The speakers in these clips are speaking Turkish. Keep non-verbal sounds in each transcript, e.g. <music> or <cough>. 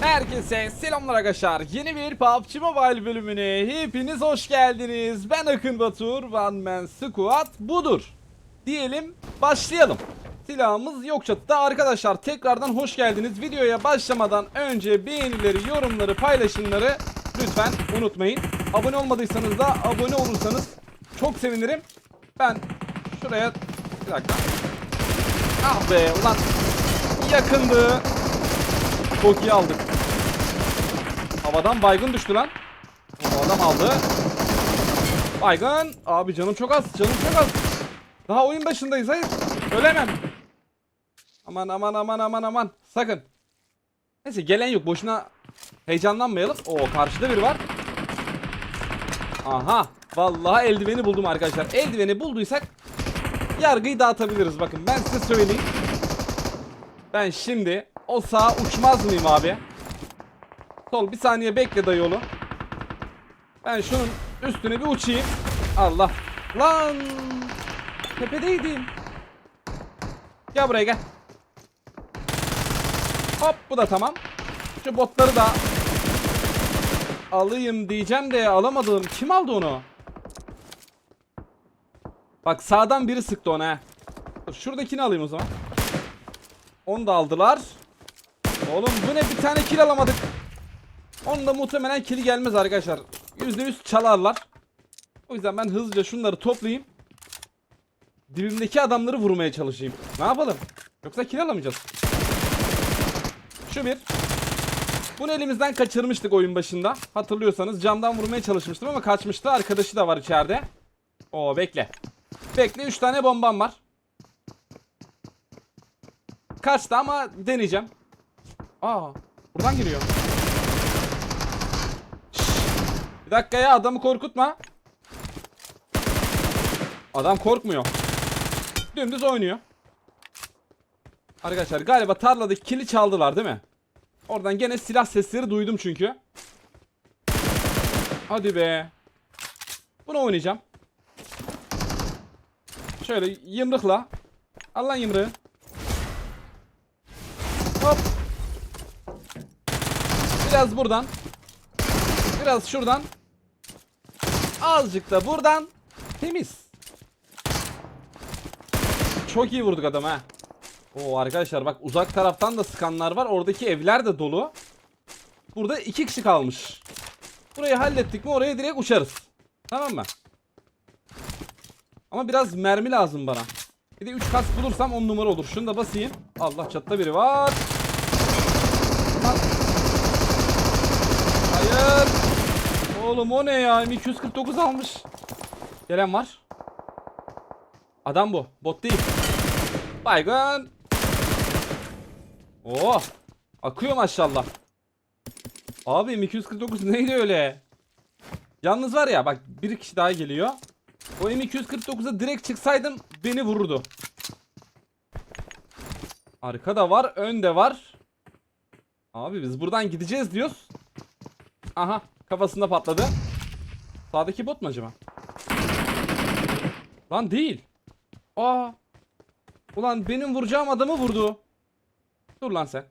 Herkese selamlar arkadaşlar. Yeni bir PUBG Mobile bölümüne hepiniz hoş geldiniz. Ben Akın Batur, One Man Squad budur. Diyelim başlayalım. Silahımız yok çatıda. Arkadaşlar tekrardan hoş geldiniz. Videoya başlamadan önce beğenileri, yorumları, paylaşımları lütfen unutmayın. Abone olmadıysanız da abone olursanız çok sevinirim. Ben şuraya bir dakika. Ah be ulan yakındı. Çok iyi aldık. Havadan baygın düştü lan. O adam aldı. Baygın. Abi canım çok az. Canım çok az. Daha oyun başındayız. Hayır. Ölemem. Aman aman aman aman aman. Sakın. Neyse gelen yok. Boşuna heyecanlanmayalım. Oo karşıda biri var. Aha. Vallahi eldiveni buldum arkadaşlar. Eldiveni bulduysak yargıyı dağıtabiliriz. Bakın ben size söyleyeyim. Ben şimdi o sağa uçmaz mıyım abi? Sol bir saniye bekle dayı oğlum. Ben şunun üstüne bir uçayım. Allah. Lan. Tepedeydim. Gel buraya gel. Hop bu da tamam. Şu botları da alayım diyeceğim de alamadım. Kim aldı onu? Bak sağdan biri sıktı ona. Dur, şuradakini alayım o zaman. Onu da aldılar. Oğlum bu ne bir tane kill alamadık. Onun da muhtemelen kill gelmez arkadaşlar. %100 çalarlar. O yüzden ben hızlıca şunları toplayayım. Dibimdeki adamları vurmaya çalışayım. Ne yapalım? Yoksa kill alamayacağız. Şu bir. Bunu elimizden kaçırmıştık oyun başında. Hatırlıyorsanız camdan vurmaya çalışmıştım ama kaçmıştı. Arkadaşı da var içeride. Oo bekle. Bekle 3 tane bombam var. Kaçtı ama deneyeceğim. Aa, buradan giriyor. Şşş, Bir dakika ya adamı korkutma. Adam korkmuyor. Dümdüz oynuyor. Arkadaşlar galiba tarladaki kili çaldılar değil mi? Oradan gene silah sesleri duydum çünkü. Hadi be. Bunu oynayacağım. Şöyle yımrıkla. Al lan yımrığı. Hop. Biraz buradan. Biraz şuradan. Azıcık da buradan. Temiz. Çok iyi vurduk adam ha. Oo arkadaşlar bak uzak taraftan da sıkanlar var. Oradaki evler de dolu. Burada iki kişi kalmış. Burayı hallettik mi oraya direkt uçarız. Tamam mı? Ama biraz mermi lazım bana. Bir de 3 kas bulursam 10 numara olur. Şunu da basayım. Allah çatta biri var. Lan. Hayır. Oğlum o ne ya? M249 almış. Gelen var. Adam bu. Bot değil. Baygın. Oh. Akıyor maşallah. Abi M249 neydi öyle? Yalnız var ya bak bir kişi daha geliyor. O M249'a direkt çıksaydım beni vururdu. Arkada var, önde var. Abi biz buradan gideceğiz diyoruz. Aha, kafasında patladı. Sağdaki bot mu acaba? Lan değil. Aa. Ulan benim vuracağım adamı vurdu. Dur lan sen.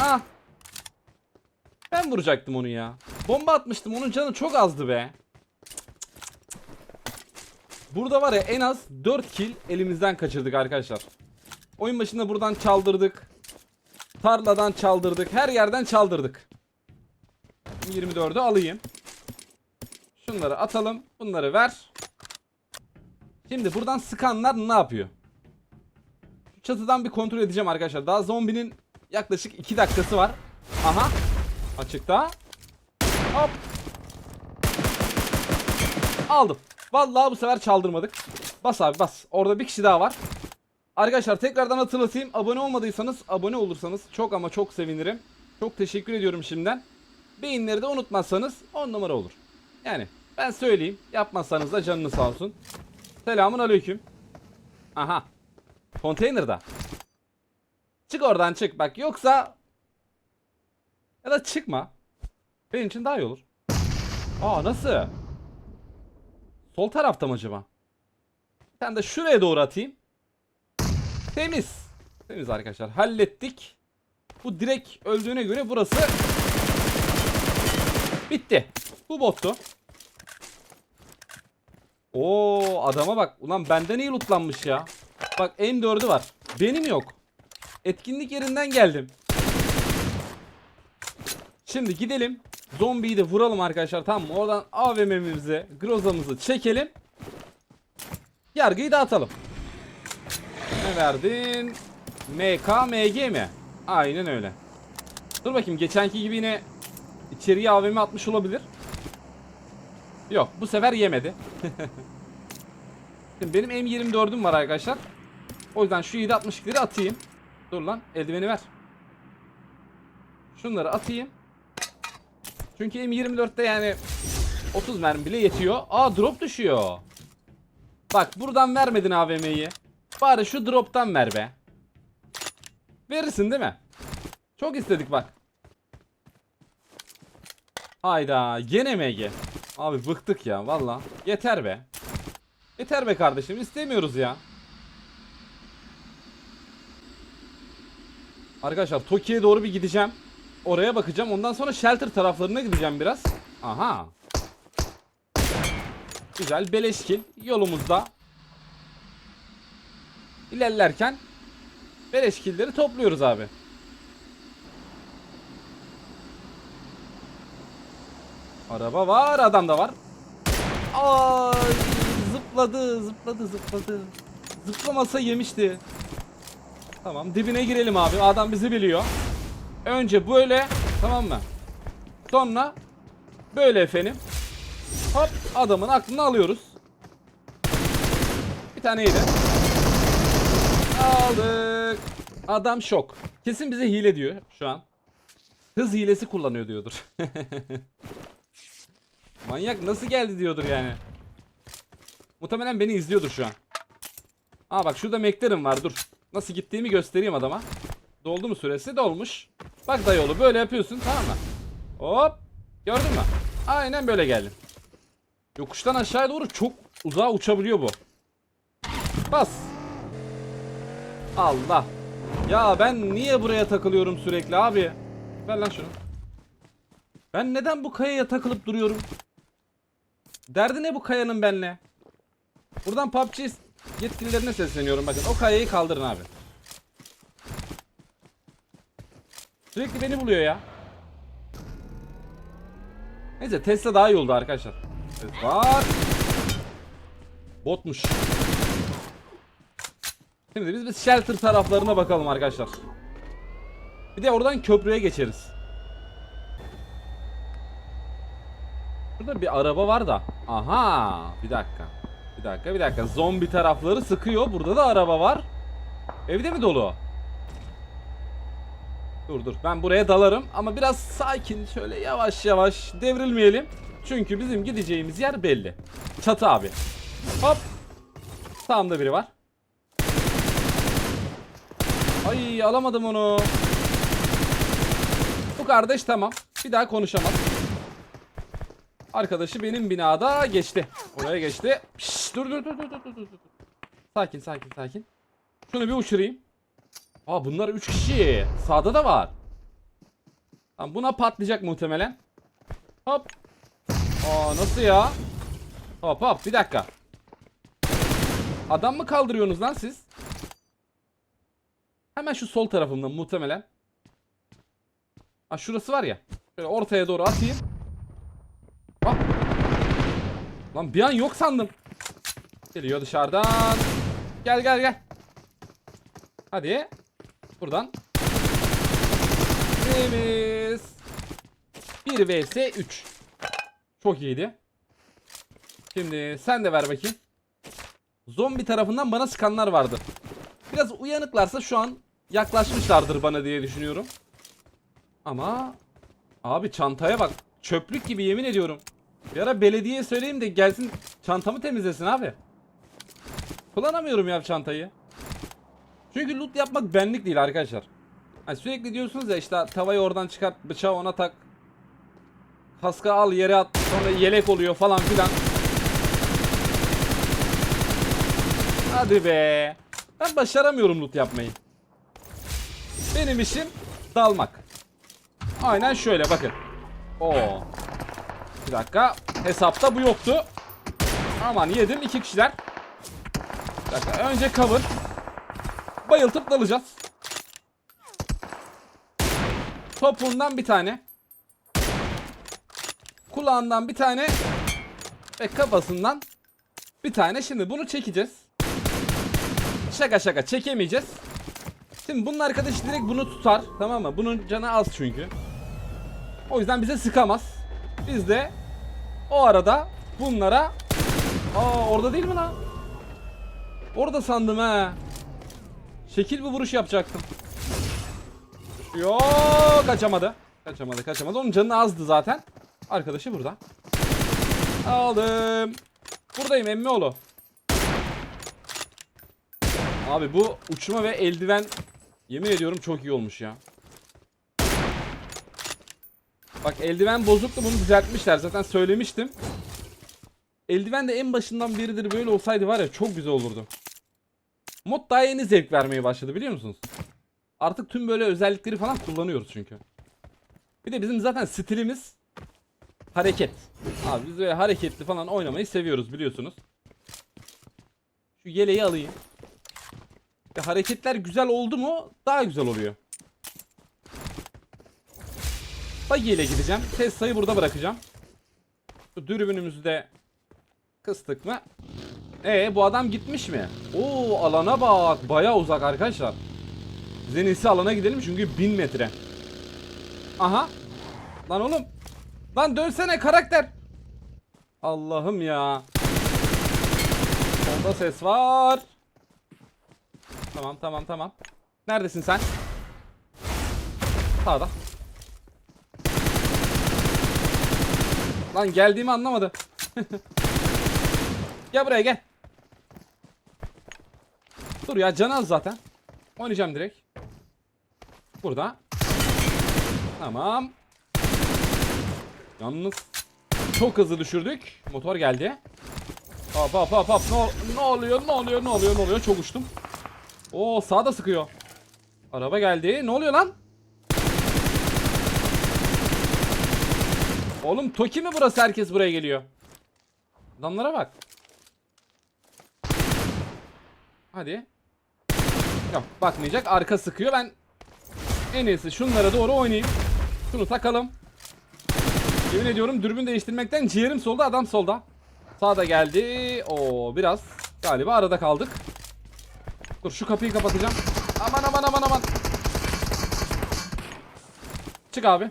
Ah. Ben vuracaktım onu ya. Bomba atmıştım onun canı çok azdı be. Burada var ya en az 4 kill elimizden kaçırdık arkadaşlar. Oyun başında buradan çaldırdık. Tarladan çaldırdık. Her yerden çaldırdık. 24'ü alayım. Şunları atalım. Bunları ver. Şimdi buradan sıkanlar ne yapıyor? Çatıdan bir kontrol edeceğim arkadaşlar. Daha zombinin yaklaşık 2 dakikası var. Aha. Açıkta. Hop. Aldım. Vallahi bu sefer çaldırmadık. Bas abi bas. Orada bir kişi daha var. Arkadaşlar tekrardan hatırlatayım. Abone olmadıysanız abone olursanız çok ama çok sevinirim. Çok teşekkür ediyorum şimdiden. Beyinleri de unutmazsanız 10 numara olur. Yani ben söyleyeyim. Yapmazsanız da canınız sağ olsun. Selamun aleyküm. Aha. Konteynerda. Çık oradan çık bak yoksa ya da çıkma. Benim için daha iyi olur. Aa nasıl? Sol tarafta mı acaba? Sen de şuraya doğru atayım. Temiz. Temiz arkadaşlar. Hallettik. Bu direkt öldüğüne göre burası bitti. Bu bottu. Oo adama bak. Ulan benden iyi lootlanmış ya. Bak M4'ü var. Benim yok. Etkinlik yerinden geldim. Şimdi gidelim. Zombiyi de vuralım arkadaşlar. Tamam mı? Oradan AVM'mizi, Groza'mızı çekelim. Yargıyı dağıtalım. Ne verdin? MK, MG mi? Aynen öyle. Dur bakayım geçenki gibi yine içeriye AVM atmış olabilir. Yok bu sefer yemedi. <laughs> Benim M24'üm var arkadaşlar. O yüzden şu 7.62'leri atayım. Dur lan eldiveni ver. Şunları atayım. Çünkü M24'te yani 30 mermi bile yetiyor. Aa drop düşüyor. Bak buradan vermedin AVM'yi. Bari şu drop'tan ver be. Verirsin değil mi? Çok istedik bak. Hayda gene MG. Abi bıktık ya valla. Yeter be. Yeter be kardeşim istemiyoruz ya. Arkadaşlar Tokyo'ya doğru bir gideceğim. Oraya bakacağım. Ondan sonra shelter taraflarına gideceğim biraz. Aha. Güzel beleşkin yolumuzda. İlerlerken beleşkilleri topluyoruz abi. Araba var, adam da var. Ay zıpladı, zıpladı, zıpladı. Zıplamasa yemişti. Tamam, dibine girelim abi. Adam bizi biliyor. Önce böyle, tamam mı? Sonra böyle efendim. Hop, adamın aklını alıyoruz. Bir tane yedi. Aldık. Adam şok. Kesin bize hile diyor şu an. Hız hilesi kullanıyor diyordur. <laughs> Manyak nasıl geldi diyordur yani. Muhtemelen beni izliyordur şu an. Aa bak şurada McLaren var dur. Nasıl gittiğimi göstereyim adama. Doldu mu süresi? Dolmuş. Bak dayıoğlu böyle yapıyorsun tamam mı? Hop. Gördün mü? Aynen böyle geldim. Yokuştan aşağıya doğru çok uzağa uçabiliyor bu. Bas. Allah. Ya ben niye buraya takılıyorum sürekli abi? Ver lan şunu. Ben neden bu kayaya takılıp duruyorum? Derdi ne bu kayanın benle? Buradan PUBG yetkililerine sesleniyorum bakın. O kayayı kaldırın abi. Sürekli beni buluyor ya. Neyse Tesla daha iyi oldu arkadaşlar. Evet, var. Botmuş. Şimdi biz bir shelter taraflarına bakalım arkadaşlar. Bir de oradan köprüye geçeriz. Burada bir araba var da. Aha, bir dakika. Bir dakika, bir dakika. Zombi tarafları sıkıyor. Burada da araba var. Evde mi dolu? Dur dur. Ben buraya dalarım ama biraz sakin şöyle yavaş yavaş devrilmeyelim. Çünkü bizim gideceğimiz yer belli. Çatı abi. Hop. Sağımda biri var. Ay alamadım onu. Bu kardeş tamam. Bir daha konuşamaz. Arkadaşı benim binada geçti. Oraya geçti. Şşş, dur dur dur dur dur dur dur. Sakin sakin sakin. Şunu bir uçurayım. Aa bunlar 3 kişi. Sağda da var. Tamam buna patlayacak muhtemelen. Hop. Aa nasıl ya? Hop hop bir dakika. Adam mı kaldırıyorsunuz lan siz? Hemen şu sol tarafımda muhtemelen. Ha şurası var ya. Şöyle ortaya doğru atayım. Bak. Lan bir an yok sandım. Geliyor dışarıdan. Gel gel gel. Hadi. Buradan. Temiz. 1 vs 3. Çok iyiydi. Şimdi sen de ver bakayım. Zombi tarafından bana sıkanlar vardı. Biraz uyanıklarsa şu an yaklaşmışlardır bana diye düşünüyorum. Ama abi çantaya bak. Çöplük gibi yemin ediyorum. Bir ara belediyeye söyleyeyim de gelsin çantamı temizlesin abi. Kullanamıyorum ya çantayı. Çünkü loot yapmak benlik değil arkadaşlar. Hani sürekli diyorsunuz ya işte tavayı oradan çıkart, bıçağı ona tak. Kaska al yere at, sonra yelek oluyor falan filan. Hadi be. Ben başaramıyorum loot yapmayı. Benim işim dalmak. Aynen şöyle bakın. Oo. Bir dakika. Hesapta bu yoktu. Aman yedim iki kişiler. Bir dakika. Önce cover. Bayıltıp dalacağız. Topuğundan bir tane. Kulağından bir tane. Ve kafasından bir tane. Şimdi bunu çekeceğiz. Şaka şaka çekemeyeceğiz. Şimdi bunun arkadaşı direkt bunu tutar. Tamam mı? Bunun canı az çünkü. O yüzden bize sıkamaz. Biz de o arada bunlara Aa orada değil mi lan? Orada sandım ha. Şekil bir vuruş yapacaktım. Yo kaçamadı. Kaçamadı kaçamadı. Onun canı azdı zaten. Arkadaşı burada. Aldım. Buradayım emmioğlu. Abi bu uçma ve eldiven yemin ediyorum çok iyi olmuş ya. Bak eldiven bozuktu bunu düzeltmişler zaten söylemiştim. Eldiven de en başından beridir böyle olsaydı var ya çok güzel olurdu. Mod daha yeni zevk vermeye başladı biliyor musunuz? Artık tüm böyle özellikleri falan kullanıyoruz çünkü. Bir de bizim zaten stilimiz hareket. Abi biz böyle hareketli falan oynamayı seviyoruz biliyorsunuz. Şu yeleği alayım. Ya hareketler güzel oldu mu daha güzel oluyor. Buggy ile gideceğim. Tesla'yı burada bırakacağım. Şu dürbünümüzü de kıstık mı? Ee bu adam gitmiş mi? Oo alana bak. Baya uzak arkadaşlar. Biz en iyisi alana gidelim çünkü 1000 metre. Aha. Lan oğlum. Lan dönsene karakter. Allah'ım ya. Solda ses var. Tamam tamam tamam. Neredesin sen? Sağda. Lan geldiğimi anlamadı. <laughs> gel buraya gel. Dur ya can az zaten. Oynayacağım direkt. Burada. Tamam. Yalnız çok hızlı düşürdük. Motor geldi. Hop hop hop hop. Ne, ne oluyor ne oluyor ne oluyor ne oluyor? Çok uçtum. Oo sağda sıkıyor. Araba geldi. Ne oluyor lan? Oğlum Toki mi burası herkes buraya geliyor? Adamlara bak. Hadi. Yok bakmayacak arka sıkıyor ben en iyisi şunlara doğru oynayayım. Şunu takalım. Yemin ediyorum dürbün değiştirmekten ciğerim solda adam solda. Sağda geldi. Oo biraz galiba arada kaldık. Dur şu kapıyı kapatacağım. Aman aman aman aman. Çık abi.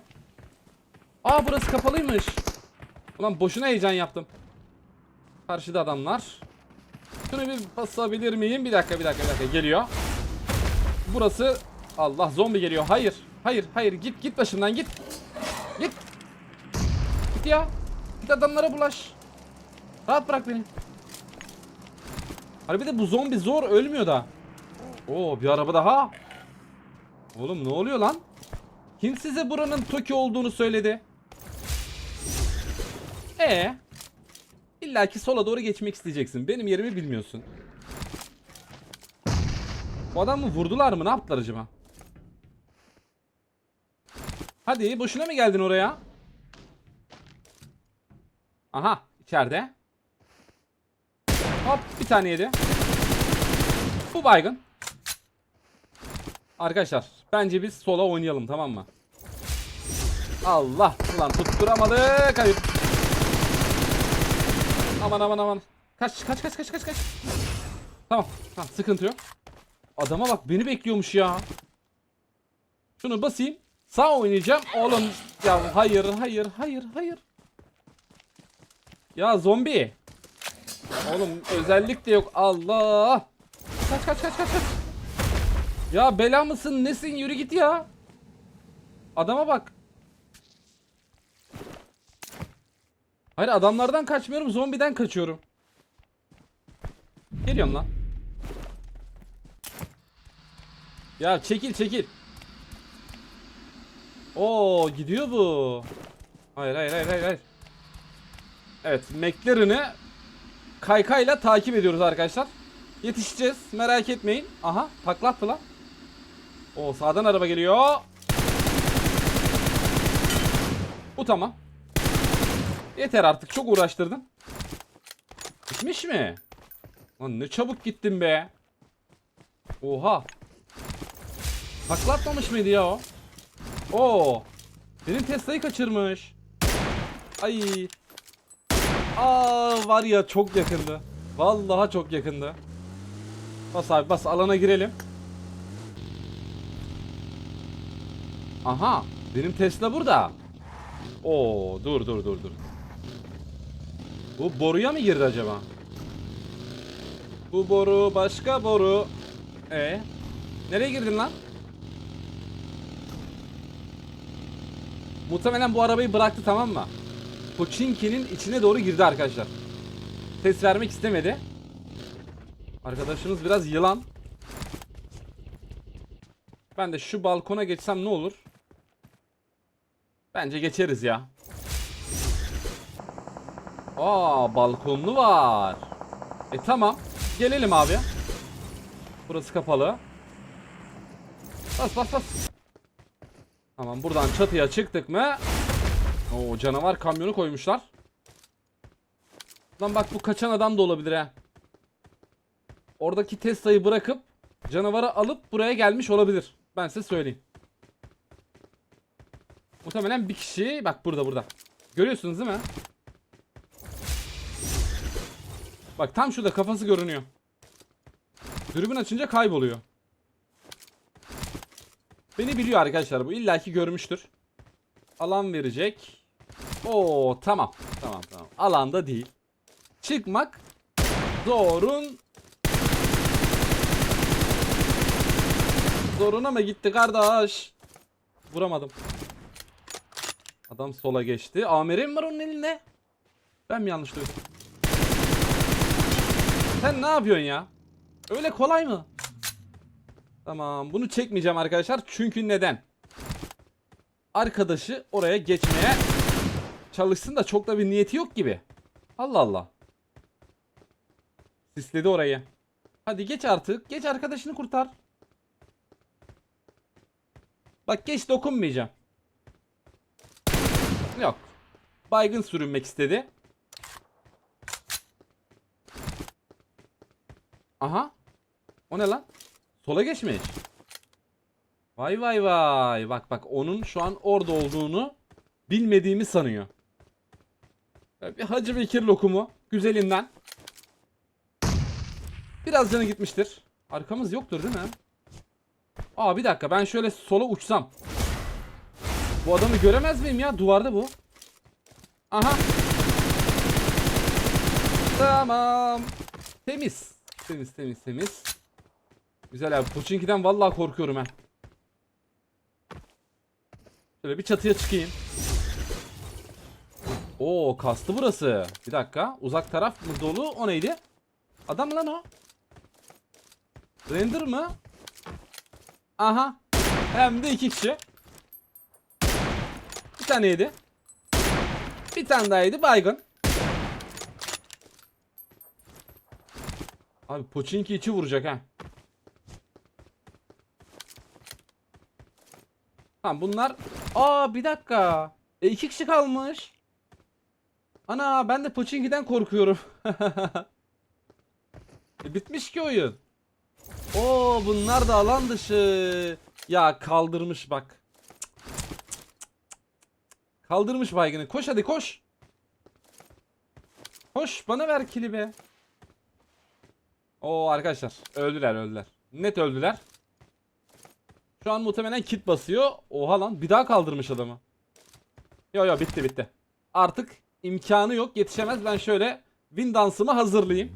Aa burası kapalıymış. Ulan boşuna heyecan yaptım. Karşıda adamlar. Şunu bir basabilir miyim? Bir dakika bir dakika bir dakika geliyor. Burası Allah zombi geliyor. Hayır. Hayır hayır git git başımdan git. Git. Git ya. Git adamlara bulaş. Rahat bırak beni. Harbi de bu zombi zor ölmüyor da. Oo bir araba daha. Oğlum ne oluyor lan? Kim size buranın Toki olduğunu söyledi? E İlla ki sola doğru geçmek isteyeceksin. Benim yerimi bilmiyorsun. Bu adamı vurdular mı? Ne yaptılar acaba? Hadi boşuna mı geldin oraya? Aha içeride. Hop bir tane yedi. Bu baygın. Arkadaşlar bence biz sola oynayalım tamam mı? Allah ulan tutturamadı kayıp. Aman aman aman. Kaç kaç kaç kaç kaç kaç. Tamam tamam sıkıntı yok. Adama bak beni bekliyormuş ya. Şunu basayım. Sağ oynayacağım. Oğlum ya hayır hayır hayır hayır. Ya zombi. Oğlum özellik de yok. Allah. Kaç kaç kaç kaç kaç. Ya bela mısın nesin yürü git ya. Adama bak. Hayır adamlardan kaçmıyorum zombiden kaçıyorum. Geliyorum lan. Ya çekil çekil. Oo gidiyor bu. Hayır hayır hayır hayır. Evet McLaren'ı kaykayla takip ediyoruz arkadaşlar. Yetişeceğiz merak etmeyin. Aha taklattı lan. O sağdan araba geliyor. Bu tamam. Yeter artık çok uğraştırdın. Gitmiş mi? Lan ne çabuk gittin be. Oha. Taklatmamış mıydı ya o? Oo. Benim Tesla'yı kaçırmış. Ay. Aa var ya çok yakındı. Vallahi çok yakındı. Bas abi bas alana girelim. Aha. Benim Tesla burada. Oo dur dur dur dur. Bu boruya mı girdi acaba? Bu boru başka boru. E Nereye girdin lan? Muhtemelen bu arabayı bıraktı tamam mı? Pochinki'nin içine doğru girdi arkadaşlar. Ses vermek istemedi. Arkadaşımız biraz yılan. Ben de şu balkona geçsem ne olur? Bence geçeriz ya. Aa balkonlu var. E tamam. Gelelim abi. Burası kapalı. Bas bas bas. Tamam buradan çatıya çıktık mı? Oo canavar kamyonu koymuşlar. Lan bak bu kaçan adam da olabilir ha. Oradaki Tesla'yı bırakıp canavarı alıp buraya gelmiş olabilir. Ben size söyleyeyim. Muhtemelen bir kişi bak burada burada. Görüyorsunuz değil mi? Bak tam şurada kafası görünüyor. Dürbün açınca kayboluyor. Beni biliyor arkadaşlar bu illaki görmüştür. Alan verecek. Oo tamam. Tamam tamam. Alanda değil. Çıkmak zorun Zoruna mı gitti kardeş? Vuramadım. Adam sola geçti. Amiri mi var onun elinde? Ben mi yanlış duydum? Sen ne yapıyorsun ya? Öyle kolay mı? Tamam bunu çekmeyeceğim arkadaşlar. Çünkü neden? Arkadaşı oraya geçmeye çalışsın da çok da bir niyeti yok gibi. Allah Allah. Sisledi orayı. Hadi geç artık. Geç arkadaşını kurtar. Bak geç dokunmayacağım. Yok. Baygın sürünmek istedi. Aha. O ne lan? Sola geçmiş. Vay vay vay. Bak bak onun şu an orada olduğunu bilmediğimi sanıyor. Bir Hacı Bekir lokumu. Güzelinden. Biraz canı gitmiştir. Arkamız yoktur değil mi? Aa bir dakika ben şöyle sola uçsam. Bu adamı göremez miyim ya? Duvarda bu. Aha. Tamam. Temiz. Temiz temiz temiz. Güzel abi. Pochinki'den vallahi korkuyorum ha. Şöyle bir çatıya çıkayım. Oo kastı burası. Bir dakika. Uzak taraf mı dolu? O neydi? Adam lan o? Render mı? Aha. Hem de iki kişi. Bir tane yedi. Bir tane daha yedi baygın. Abi Pochinki içi vuracak ha. Tamam bunlar... Aa bir dakika. E iki kişi kalmış. Ana ben de Pochinki'den korkuyorum. <laughs> e, bitmiş ki oyun. Oo bunlar da alan dışı. Ya kaldırmış bak. Kaldırmış baygını. Koş hadi koş. Koş bana ver kili be. Oo arkadaşlar öldüler öldüler. Net öldüler. Şu an muhtemelen kit basıyor. Oha lan bir daha kaldırmış adamı. Yo yo bitti bitti. Artık imkanı yok yetişemez. Ben şöyle win dansımı hazırlayayım.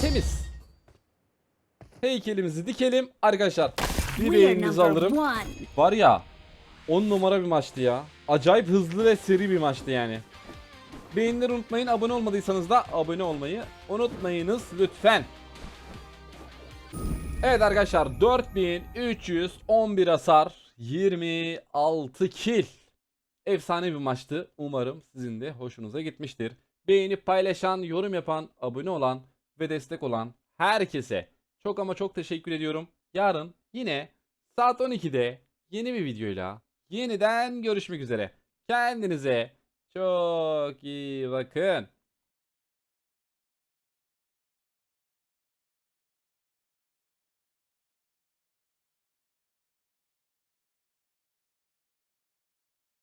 Temiz. Heykelimizi dikelim. Arkadaşlar bir beğeninizi alırım. Var ya 10 numara bir maçtı ya. Acayip hızlı ve seri bir maçtı yani. Beğenileri unutmayın. Abone olmadıysanız da abone olmayı unutmayınız lütfen. Evet arkadaşlar 4311 hasar 26 kill. Efsane bir maçtı. Umarım sizin de hoşunuza gitmiştir. Beğenip paylaşan, yorum yapan, abone olan ve destek olan herkese çok ama çok teşekkür ediyorum. Yarın yine saat 12'de yeni bir videoyla yeniden görüşmek üzere. Kendinize çok iyi bakın.